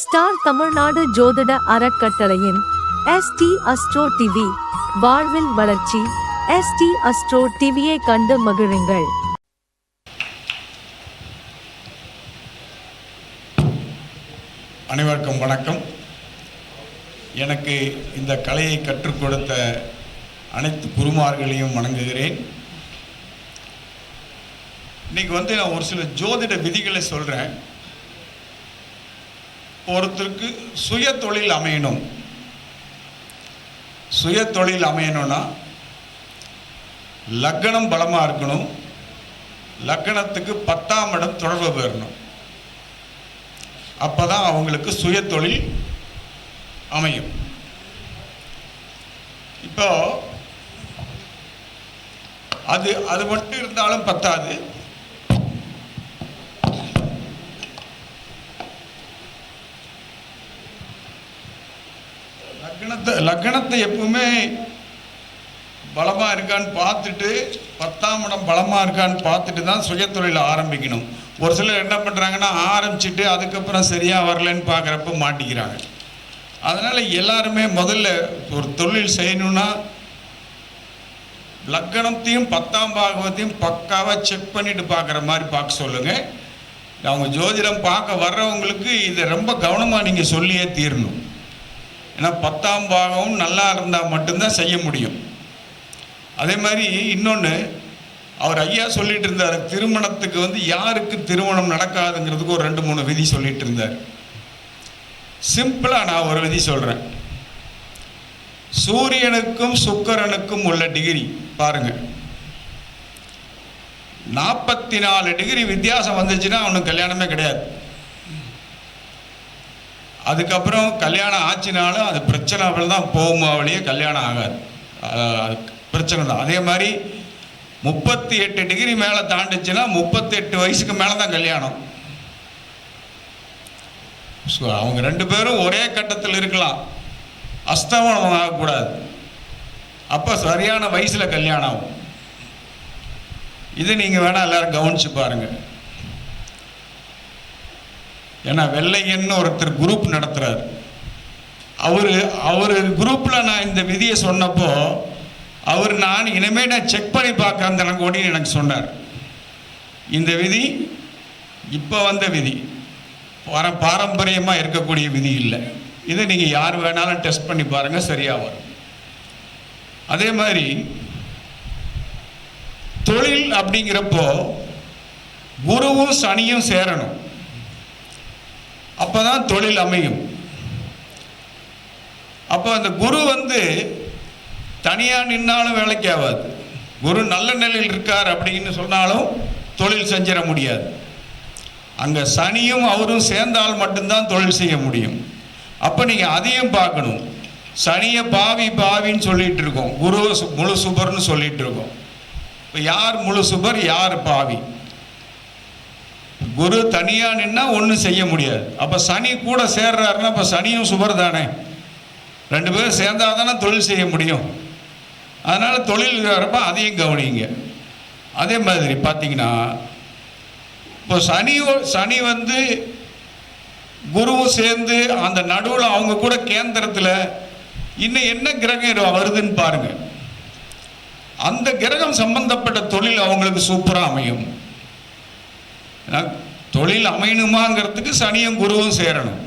Star Tamil Nadu ஜோதிட அறக்கட்டளையின் ST astro TV வாழ்வில் வளர்ச்சி. எஸ்டி அஸ்ட்ரோ டிவியை கண்டு மகிழுங்கள். அனைவருக்கும் வணக்கம். எனக்கு இந்த கலையை கற்றுக் கொடுத்த அனைத்து குருமார்களையும் வணங்குகிறேன். இன்னைக்கு வந்து நான் ஒரு சில ஜோதிட விதிகளை சொல்கிறேன் ஒருத்தருக்கு சுய தொழில் அமையணும். சுய தொழில் அமையணும்னா லக்கணம் பலமாக இருக்கணும். லக்கணத்துக்கு பத்தாம் இடம் தொடர்பு பெறணும். அப்பதான் அவங்களுக்கு சுய தொழில் அமையும். இப்போ அது அது மட்டும் இருந்தாலும் பத்தாது. லக்னத்தை லக்னத்தை எப்பவுமே பலமாக இருக்கான்னு பார்த்துட்டு பத்தாம் இடம் பலமாக இருக்கான்னு பார்த்துட்டு தான் சுயத்தொழில் ஆரம்பிக்கணும். ஒரு சிலர் என்ன பண்ணுறாங்கன்னா ஆரம்பிச்சுட்டு அதுக்கப்புறம் சரியாக வரலன்னு பார்க்குறப்ப மாட்டிக்கிறாங்க. அதனால் எல்லாருமே முதல்ல ஒரு தொழில் செய்யணும்னா லக்கணத்தையும் பத்தாம் பாகவத்தையும் பக்காவாக செக் பண்ணிட்டு பார்க்குற மாதிரி பார்க்க சொல்லுங்கள் அவங்க ஜோதிடம் பார்க்க வர்றவங்களுக்கு இதை ரொம்ப கவனமாக நீங்கள் சொல்லியே தீரணும். ஏன்னா பத்தாம் பாகம் நல்லா இருந்தால் மட்டும்தான் செய்ய முடியும். அதே மாதிரி இன்னொன்று அவர் ஐயா சொல்லிட்டு இருந்தார் திருமணத்துக்கு வந்து யாருக்கு திருமணம் நடக்காதுங்கிறதுக்கு ஒரு ரெண்டு மூணு விதி சொல்லிட்டு இருந்தார். சிம்பிளாக நான் ஒரு விதி சொல்கிறேன் சூரியனுக்கும் சுக்கரனுக்கும் உள்ள டிகிரி பாருங்கள் நாற்பத்தி நாலு டிகிரி வித்தியாசம் வந்துச்சுன்னா அவனுக்கு கல்யாணமே கிடையாது. அதுக்கப்புறம் கல்யாணம் ஆச்சுனாலும் அது பிரச்சனை தான் போகுமா வழியே கல்யாணம் ஆகாது. அது பிரச்சனை தான். அதே மாதிரி முப்பத்தி எட்டு டிகிரி மேலே தாண்டுச்சுன்னா முப்பத்தி எட்டு வயசுக்கு மேலே தான் கல்யாணம். ஸோ அவங்க ரெண்டு பேரும் ஒரே கட்டத்தில் இருக்கலாம். அஸ்தமனம் ஆகக்கூடாது. அப்போ சரியான வயசில் கல்யாணம் ஆகும். இது நீங்கள் வேணால் எல்லோரும் கவனிச்சு பாருங்கள் ஏன்னா வெள்ளையன்னு ஒருத்தர் குரூப் நடத்துகிறார் அவர் அவர் குரூப்பில் நான் இந்த விதியை சொன்னப்போ அவர் நான் இனிமேல் நான் செக் பண்ணி பார்க்குறேன் தனக்கோடின்னு எனக்கு சொன்னார். இந்த விதி இப்போ வந்த விதி பார பாரம்பரியமாக இருக்கக்கூடிய விதி இல்லை. இதை நீங்கள் யார் வேணாலும் டெஸ்ட் பண்ணி பாருங்கள் சரியாக வரும். அதே மாதிரி தொழில் அப்படிங்கிறப்போ குருவும் சனியும் சேரணும். அப்பதான் தொழில் அமையும். அப்போ அந்த குரு வந்து தனியாக நின்னாலும் வேலைக்கு ஆகாது. குரு நல்ல நிலையில் இருக்கார் அப்படின்னு சொன்னாலும் தொழில் செஞ்சிட முடியாது. அங்கே சனியும் அவரும் சேர்ந்தால் மட்டும்தான் தொழில் செய்ய முடியும். அப்போ நீங்கள் அதையும் பார்க்கணும். சனியை பாவி பாவின்னு சொல்லிட்டு இருக்கோம். குரு முழு சுபர்னு சொல்லிட்டு இருக்கோம். இப்போ யார் முழு சுபர்? யார் பாவி? குரு தனியாக நின்னா ஒன்றும் செய்ய முடியாது. அப்போ சனி கூட சேர்றாருன்னா அப்போ சனியும் சுபர் தானே. ரெண்டு பேரும் சேர்ந்தால் தானே தொழில் செய்ய முடியும். அதனால் தொழில் வரப்ப அதையும் கவனிங்க. அதே மாதிரி பார்த்தீங்கன்னா இப்போ சனி சனி வந்து குருவும் சேர்ந்து அந்த நடுவில் அவங்க கூட கேந்திரத்தில் இன்னும் என்ன கிரகம் வருதுன்னு பாருங்கள் அந்த கிரகம் சம்பந்தப்பட்ட தொழில் அவங்களுக்கு சூப்பராக அமையும். தொழில் அமையணுமாங்கிறதுக்கு சனியும் குருவும் சேரணும்.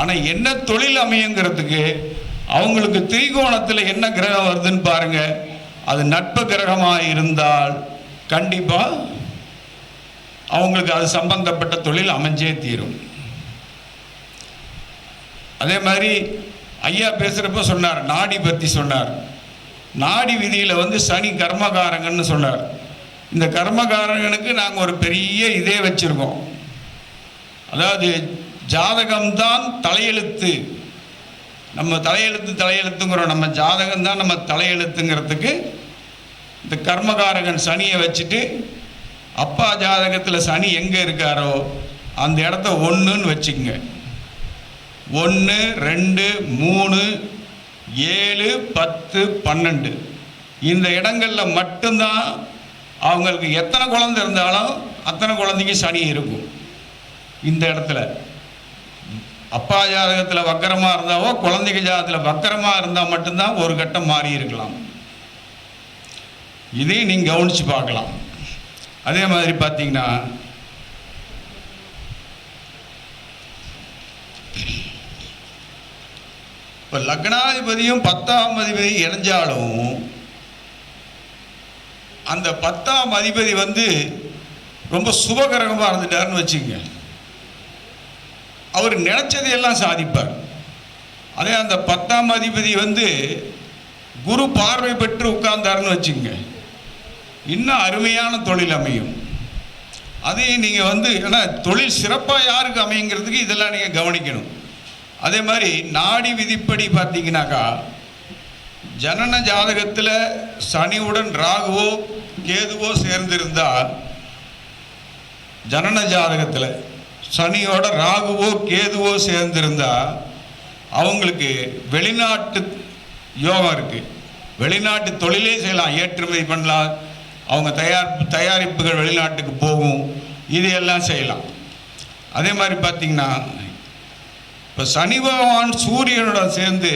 ஆனால் என்ன தொழில் அமையுங்கிறதுக்கு அவங்களுக்கு திரிகோணத்தில் என்ன கிரகம் வருதுன்னு பாருங்க. அது நட்பு கிரகமாக இருந்தால் கண்டிப்பாக அவங்களுக்கு அது சம்பந்தப்பட்ட தொழில் அமைஞ்சே தீரும். அதே மாதிரி ஐயா பேசுகிறப்ப சொன்னார் நாடி பற்றி சொன்னார். நாடி விதியில் வந்து சனி கர்மகாரங்கன்னு சொன்னார். இந்த கர்மகாரகனுக்கு நாங்கள் ஒரு பெரிய இதே வச்சுருக்கோம். அதாவது ஜாதகம்தான் தலையெழுத்து. நம்ம தலையெழுத்து தலையெழுத்துங்கிறோம். நம்ம ஜாதகம் தான் நம்ம தலையெழுத்துங்கிறதுக்கு இந்த கர்மகாரகன் சனியை வச்சுட்டு அப்பா ஜாதகத்தில் சனி எங்கே இருக்காரோ அந்த இடத்த ஒன்றுன்னு வச்சுக்கோங்க. ஒன்று ரெண்டு மூணு ஏழு பத்து பன்னெண்டு. இந்த இடங்களில் மட்டும்தான் அவங்களுக்கு எத்தனை குழந்தை இருந்தாலும் அத்தனை குழந்தைக்கு சனி இருக்கும். இந்த இடத்துல. அப்பா ஜாதகத்தில் வக்கரமாக இருந்தாவோ குழந்தைங்க ஜாதகத்தில் வக்கரமாக இருந்தால் மட்டும்தான் ஒரு கட்டம் மாறி இருக்கலாம். இதையும் நீங்கள் கவனித்து பார்க்கலாம். அதே மாதிரி பார்த்தீங்கன்னா இப்போ லக்னாதிபதியும் பத்தாம் அதிபதி இணைஞ்சாலும் அந்த பத்தாம் அதிபதி வந்து ரொம்ப சுபகரகமாக இருந்துட்டாருன்னு வச்சுக்கங்க. அவர் நினைச்சதையெல்லாம் சாதிப்பார். அதே அந்த பத்தாம் அதிபதி வந்து குரு பார்வை பெற்று உட்கார்ந்தாருன்னு வச்சுங்க இன்னும் அருமையான தொழில் அமையும். அதையும் நீங்கள் வந்து ஏன்னா தொழில் சிறப்பாக யாருக்கு அமையுங்கிறதுக்கு இதெல்லாம் நீங்கள் கவனிக்கணும். அதே மாதிரி நாடி விதிப்படி பார்த்தீங்கன்னாக்கா ஜனன ஜாதகத்தில் சனியுடன் ராகுவோ கேதுவோ சேர்ந்திருந்தால் ஜனன ஜாதகத்தில் சனியோட ராகுவோ கேதுவோ சேர்ந்திருந்தா அவங்களுக்கு வெளிநாட்டு யோகம் இருக்குது வெளிநாட்டு தொழிலே செய்யலாம். ஏற்றுமதி பண்ணலாம். அவங்க தயார் தயாரிப்புகள் வெளிநாட்டுக்கு போகும். இது எல்லாம் செய்யலாம். அதே மாதிரி பார்த்தீங்கன்னா இப்போ சனி பகவான் சூரியனோட சேர்ந்து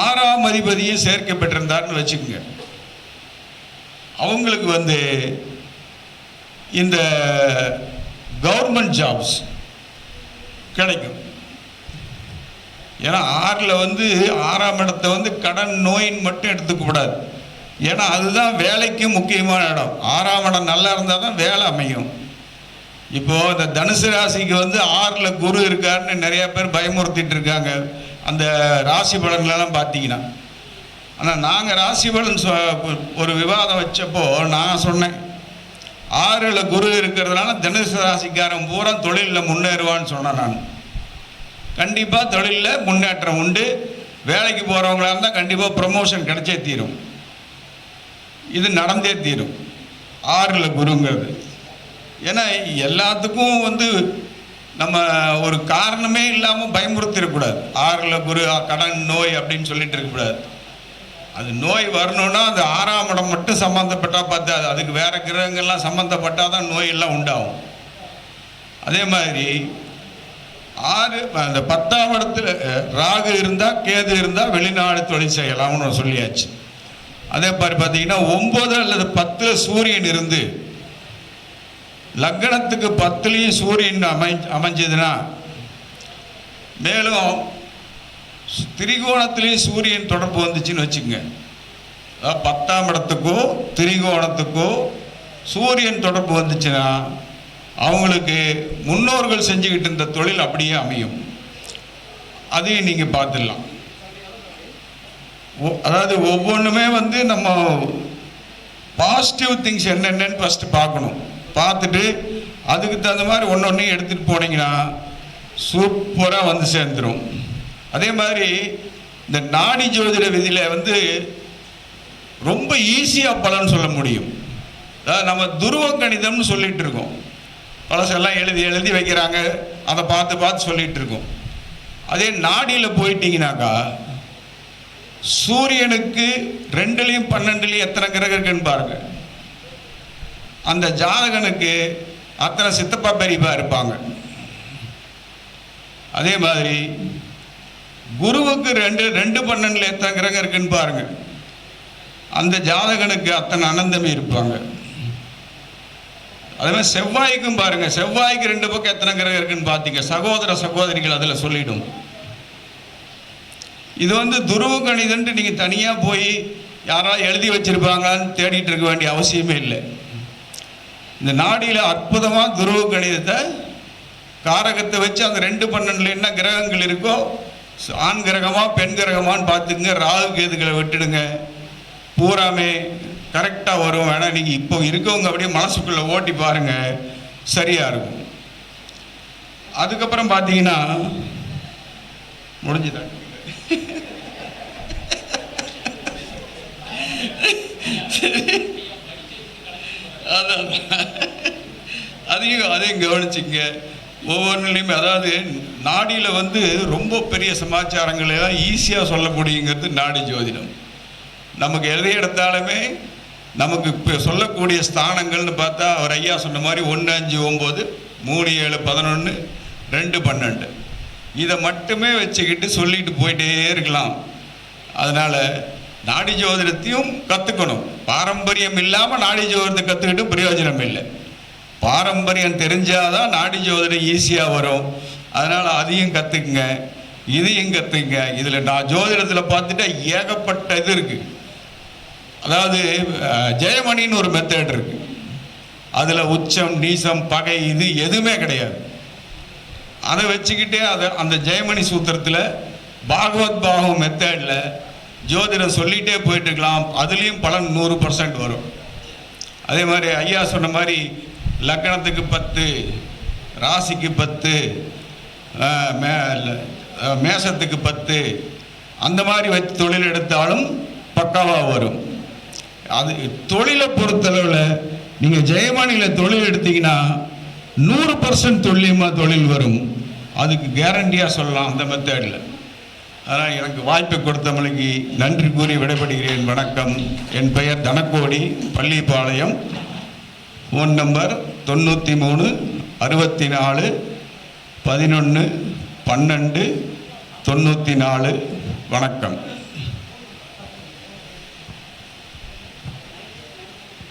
ஆறாம் அதிபதியும் சேர்க்கப்பட்டிருந்தார்னு வச்சுக்கோங்க. அவங்களுக்கு வந்து இந்த கவர்மெண்ட் ஜாப்ஸ் கிடைக்கும். ஏன்னா ஆறில் வந்து ஆறாம் இடத்தை வந்து கடன் நோயின் மட்டும் எடுத்துக்கூடாது ஏன்னா அதுதான் வேலைக்கு முக்கியமான இடம். ஆறாம் இடம் நல்லா இருந்தால் தான் வேலை அமையும். இப்போது இந்த தனுசு ராசிக்கு வந்து ஆறில் குரு இருக்காருன்னு நிறையா பேர் பயமுறுத்திட்டு இருக்காங்க. அந்த ராசி பலன்களெல்லாம் பார்த்தீங்கன்னா. ஆனால் நாங்கள் ராசிபலன் சொ- ஒரு விவாதம் வச்சப்போ நான் சொன்னேன் ஆறில் குரு இருக்கிறதுனால தனுசு ராசிக்காரன் பூரா தொழிலில் முன்னேறுவான்னு சொன்னேன் நான். கண்டிப்பாக தொழிலில் முன்னேற்றம் உண்டு வேலைக்கு போகிறவங்களா இருந்தால் கண்டிப்பாக ப்ரமோஷன் கிடைச்சே தீரும். இது நடந்தே தீரும் ஆறில் குருங்கிறது. ஏன்னா எல்லாத்துக்கும் வந்து நம்ம ஒரு காரணமே இல்லாமல் பயமுறுத்திடக்கூடாது. ஆறில் குரு ஆ, கடன் நோய் அப்படின்னு சொல்லிட்டு இருக்கக்கூடாது. அது நோய் வரணும்னா அந்த ஆறாம் இடம் மட்டும் சம்மந்தப்பட்டால் பார்த்தாது அதுக்கு வேறு கிரகங்கள்லாம் சம்மந்தப்பட்டால் தான் நோயெல்லாம் உண்டாகும். அதே மாதிரி ஆறு அந்த பத்தாம் இடத்துல ராகு இருந்தால் கேது இருந்தால் வெளிநாடு தொழில் செய்யலாம்னு சொல்லியாச்சு. அதே மாதிரி பார்த்தீங்கன்னா ஒம்பது அல்லது பத்தில் சூரியன் இருந்து லக்னத்துக்கு பத்துலேயும் சூரியன் அமை அமைஞ்சதுன்னா மேலும் திரிகோணத்திலையும் சூரியன் தொடர்பு வந்துச்சுன்னு வச்சுக்கோங்க. அதாவது பத்தாம் இடத்துக்கோ திரிகோணத்துக்கோ சூரியன் தொடர்பு வந்துச்சுன்னா அவங்களுக்கு முன்னோர்கள் செஞ்சுக்கிட்டு இருந்த தொழில் அப்படியே அமையும். அதையும் நீங்கள் பார்த்துடலாம். ஒ- அதாவது ஒவ்வொன்றுமே வந்து நம்ம பாசிட்டிவ் திங்ஸ் என்னென்னு ஃபஸ்ட்டு பார்க்கணும். பார்த்துட்டு அதுக்கு தகுந்த மாதிரி ஒன்று ஒன்றையும் எடுத்துகிட்டு போனீங்கன்னா சூப்பராக வந்து சேர்ந்துடும் அதே மாதிரி இந்த நாடி ஜோதிட விதியில் வந்து ரொம்ப ஈஸியாக பலன் சொல்ல முடியும். அதாவது நம்ம துருவ கணிதம்னு சொல்லிகிட்டு இருக்கோம். பழசெல்லாம் எழுதி எழுதி வைக்கிறாங்க. அதை பார்த்து பார்த்து சொல்லிகிட்டு இருக்கோம். அதே நாடியில் போயிட்டீங்கனாக்கா சூரியனுக்கு ரெண்டுலேயும் பன்னெண்டுலேயும் எத்தனை கிரகம் இருக்குன்னு பாருங்க. அந்த ஜாதகனுக்கு அத்தனை சித்தப்பா பெரியப்பா இருப்பாங்க. அதே மாதிரி குருவுக்கு ரெண்டு ரெண்டு பன்னெண்டில் எத்தனை கிரகம் இருக்குன்னு பாருங்க. அந்த ஜாதகனுக்கு அத்தனை அனந்தமே இருப்பாங்க. அதே மாதிரி செவ்வாய்க்கும் பாருங்க செவ்வாய்க்கு ரெண்டு பக்கம் எத்தனை கிரகம் இருக்குன்னு பார்த்தீங்க சகோதர சகோதரிகள் அதில் சொல்லிடும். இது வந்து துருவ கணிதன்ட்டு நீங்கள் தனியாக போய் யாராவது எழுதி வச்சிருப்பாங்களான்னு தேடிட்டு இருக்க வேண்டிய அவசியமே இல்லை. இந்த நாடியில் அற்புதமாக துருவ கணிதத்தை காரகத்தை வச்சு அந்த ரெண்டு பன்னெண்டில் என்ன கிரகங்கள் இருக்கோ ஆண் கிரகமா பெண் கிரகமான்னு பார்த்துங்க ராகு கேதுகளை விட்டுடுங்க. பூராமே கரெக்டாக வரும். வேணால் நீங்கள் இப்போ இருக்கவங்க அப்படியே மனசுக்குள்ளே ஓட்டி பாருங்க. சரியாக இருக்கும். அதுக்கப்புறம் பார்த்தீங்கன்னா முடிஞ்சுதான் அதான். அதையும் அதையும் கவனிச்சிங்க ஒவ்வொன்றுலையுமே அதாவது நாடியில் வந்து ரொம்ப பெரிய சமாச்சாரங்களை எல்லாம் ஈஸியாக சொல்ல முடியுங்கிறது நாடி ஜோதிடம். நமக்கு எதை எடுத்தாலுமே நமக்கு இப்போ சொல்லக்கூடிய ஸ்தானங்கள்னு பார்த்தா அவர் ஐயா சொன்ன மாதிரி ஒன்று அஞ்சு ஒம்பது மூணு ஏழு பதினொன்று ரெண்டு பன்னெண்டு. இதை மட்டுமே வச்சுக்கிட்டு சொல்லிட்டு போயிட்டே இருக்கலாம். அதனால் நாடி ஜோதிடத்தையும் கற்றுக்கணும் பாரம்பரியம் இல்லாமல் நாடி ஜோதிடத்தை கற்றுக்கிட்டு பிரயோஜனம் இல்லை. பாரம்பரியம் தெரிஞ்சாதான் நாடி ஜோதிடம் ஈஸியாக வரும். அதனால் அதையும் கற்றுக்குங்க இதையும் கற்றுக்குங்க இதில் நான் ஜோதிடத்தில் பார்த்துட்டா ஏகப்பட்ட இது இருக்குது அதாவது ஜெயமணின்னு ஒரு மெத்தட் இருக்கு. அதில் உச்சம் நீசம் பகை இது எதுவுமே கிடையாது. அதை வச்சுக்கிட்டே அதை அந்த ஜெயமணி சூத்திரத்தில் பாகவத் பாகம் மெத்தடில் ஜோதிடம் சொல்லிகிட்டே போயிட்டு இருக்கலாம். அதுலேயும் பலன் நூறு பர்சன்ட் வரும். அதே மாதிரி ஐயா சொன்ன மாதிரி லக்கணத்துக்கு பத்து ராசிக்கு பத்து மே மேசத்துக்கு பத்து அந்த மாதிரி வச்சு தொழில் எடுத்தாலும் பக்காவாக வரும். அது தொழிலை பொறுத்தளவில் நீங்கள் ஜெயமானியில் தொழில் எடுத்தீங்கன்னா நூறு பர்சன்ட் துல்லியமாக தொழில் வரும். அதுக்கு கேரண்டியாக சொல்லலாம் அந்த மெத்தேடில் அதனால் எனக்கு வாய்ப்பை கொடுத்தவங்களுக்கு நன்றி கூறி விடைபெறுகிறேன். வணக்கம். என் பெயர் தனக்கோடி பள்ளிப்பாளையம். ஃபோன் நம்பர் தொண்ணூற்றி மூணு அறுபத்தி நாலு பதினொன்று பன்னெண்டு தொண்ணூற்றி நாலு. வணக்கம்.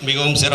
மிகவும் சிறப்பு.